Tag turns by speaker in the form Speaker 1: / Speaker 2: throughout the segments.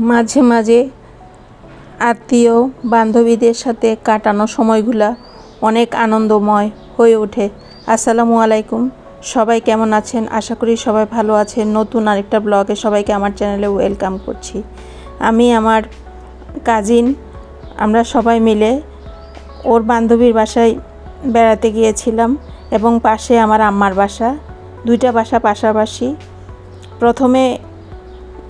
Speaker 1: মাঝে মাঝে আত্মীয় বান্ধবীদের সাথে কাটানো সময়গুলা অনেক আনন্দময় হয়ে ওঠে। আসসালামু আলাইকুম। সবাই কেমন আছেন? আশা করি সবাই ভালো আছেন। নতুন আরেকটা ব্লগে সবাইকে আমার চ্যানেলে ওয়েলকাম করছি। আমি আমার কাজিন, আমরা সবাই মিলে ওর বান্ধবীর বাসায় বেড়াতে গিয়েছিলাম এবং পাশে আমার আম্মার বাসা। দুইটা বাসা পাশাপাশি। প্রথমে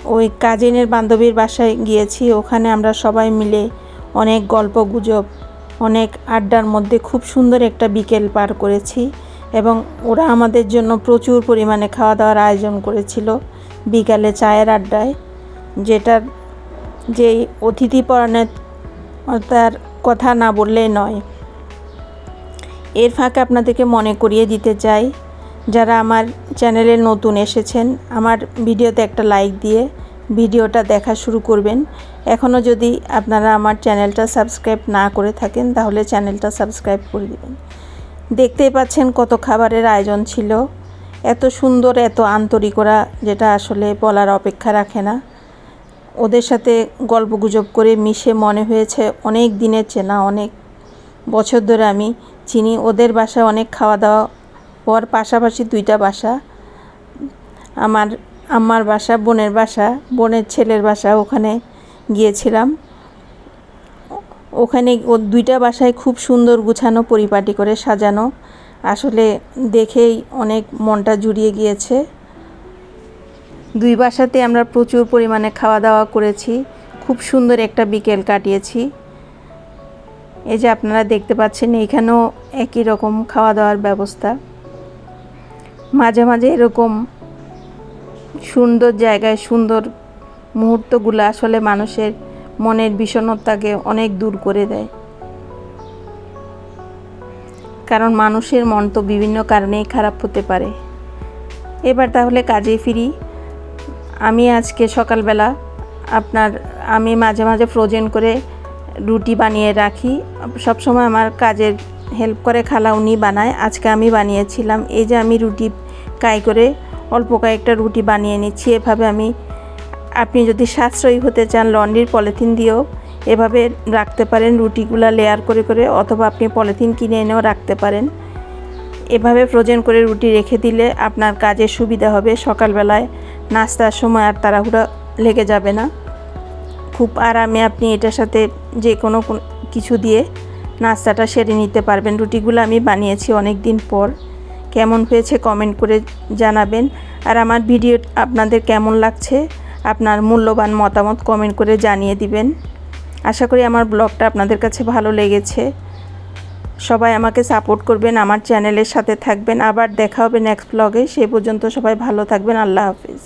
Speaker 1: ওই কাজিনের বান্ধবীর বাসায় গিয়েছি। ওখানে আমরা সবাই মিলে অনেক গল্প গুজব, অনেক আড্ডার মধ্যে খুব সুন্দর একটা বিকেল পার করেছি এবং ওরা আমাদের জন্য প্রচুর পরিমাণে খাওয়া দাওয়ার আয়োজন করেছিল বিকালে চায়ের আড্ডায়। যেটার যেই অতিথি পরায়ণের তার কথা না বললেই নয়। এর ফাঁকে আপনাদেরকে মনে করিয়ে দিতে চাই যারা আমার চ্যানেলে নতুন এসেছেন, আমার ভিডিওতে একটা লাইক দিয়ে ভিডিওটা দেখা শুরু করবেন। এখনও যদি আপনারা আমার চ্যানেলটা সাবস্ক্রাইব না করে থাকেন, তাহলে চ্যানেলটা সাবস্ক্রাইব করে দেবেন। দেখতেই পাচ্ছেন কত খাবারের আয়োজন ছিল। এত সুন্দর, এত আন্তরিকরা, যেটা আসলে বলার অপেক্ষা রাখে না। ওদের সাথে গল্পগুজব করে মিশে মনে হয়েছে অনেক দিনের চেনা, অনেক বছর ধরে আমি চিনি। ওদের বাসায় অনেক খাওয়া দাওয়া পর পাশাপাশি দুইটা বাসা। আমার আমার বাসা, বোনের বাসা, বোনের ছেলের বাসা ওখানে গিয়েছিলাম। ওখানে ও দুইটা বাসায় খুব সুন্দর গুছানো, পরিপাটি করে সাজানো। আসলে দেখেই অনেক মনটা জুড়িয়ে গিয়েছে। দুই বাসাতে আমরা প্রচুর পরিমাণে খাওয়া দাওয়া করেছি। খুব সুন্দর একটা বিকেল কাটিয়েছি। এই যে আপনারা দেখতে পাচ্ছেন, এইখানেও একই রকম খাওয়া দাওয়ার ব্যবস্থা। মাঝে মাঝে এরকম সুন্দর জায়গায়, সুন্দর মুহূর্তগুলো আসলে মানুষের মনের বিষণ্ণতাকে অনেক দূর করে দেয়। কারণ মানুষের মন তো বিভিন্ন কারণেই খারাপ হতে পারে। এবার তাহলে কাজে ফিরি। আমি আজকে সকালবেলা আপনার, আমি মাঝে মাঝে ফ্রোজেন করে রুটি বানিয়ে রাখি। সবসময় আমার কাজের হেল্প করে খালা উনি বানায়। আজকে আমি বানিয়েছিলাম। এই যে আমি রুটি কাই করে অল্প কয়েকটা রুটি বানিয়ে নিচ্ছি। এভাবে আমি, আপনি যদি সাশ্রয়ী হতে চান, লন্ড্রির পলিথিন দিয়েও এভাবে রাখতে পারেন। রুটিগুলো লেয়ার করে করে অথবা আপনি পলিথিন কিনে এনেও রাখতে পারেন। এভাবে ফ্রোজেন করে রুটি রেখে দিলে আপনার কাজের সুবিধা হবে। সকালবেলায় নাস্তার সময় আর তাড়াহুড়া লেগে যাবে না। খুব আরামে আপনি এটার সাথে যে কোন- কিছু দিয়ে নাস্তাটা সেরে নিতে পারবেন। রুটিগুলো আমি বানিয়েছি অনেক দিন পর। কেমন হয়েছে কমেন্ট করে জানাবেন। আর আমার ভিডিও আপনাদের কেমন লাগছে, আপনার মূল্যবান মতামত কমেন্ট করে জানিয়ে দিবেন। আশা করি আমার ব্লগটা আপনাদের কাছে ভালো লেগেছে। সবাই আমাকে সাপোর্ট করবেন, আমার চ্যানেলের সাথে থাকবেন। আবার দেখা হবে নেক্সট ব্লগে সেই পর্যন্ত সবাই ভালো থাকবেন। আল্লাহ হাফিজ।